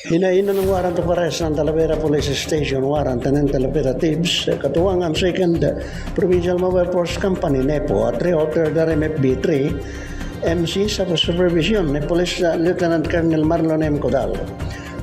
Hinainan ng warrant of arrest ng Talavera Police Station warrant ng Talavera Tibbs, katuwang ang second Provincial Mobile Force Company, NEPO, at three-author the MFB3, MC sa supervision ni Police Lieutenant Colonel Marlon M. Codal.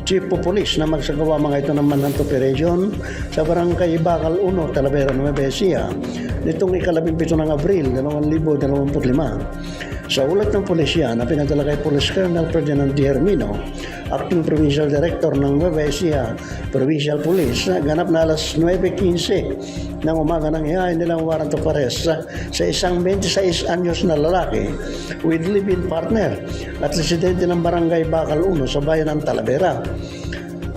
Chief of Police na magsagawa mga ito ng manhunt operation sa Barangay Bakal 1, Talavera, Nueva Ecija nitong ikalabing pito ng Abril 2025. Sa ulat ng pulisya na pinadala kay Police Colonel Ferdinand D. Hermino, Acting Provincial Director ng Nueva Ecija Provincial Police, na ganap na alas 9.15 ng umaga nang ihain nilang warrant of arrest sa, sa isang 26 anyos na lalaki with live-in partner at residente ng Barangay Bakal 1 sa bayan ng Talavera.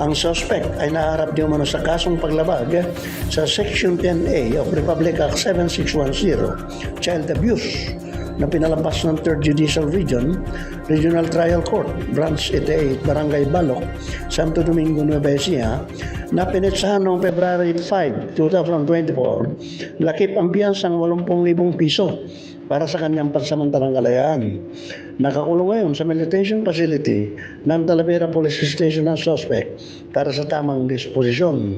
Ang suspect ay naharap di umano sa kasong paglabag sa Section 10A of Republic Act 7610, Child Abuse, na pinalabas ng 3rd Judicial Region, Regional Trial Court, Branch 88, Barangay Balok, Santo Domingo, Nueva Ecija, na pinetsahan noong February 5, 2024, lakip ang biyansang 80,000 piso para sa kanyang pansamantalang kalayaan. Nakakulong ngayon sa meditation facility ng Talavera Police Station ang suspect para sa tamang disposisyon.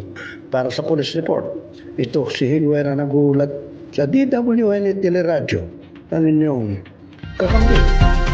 Para sa police report, ito si Higuera nagulat sa DWN Teleradyo ng inyong kakampi.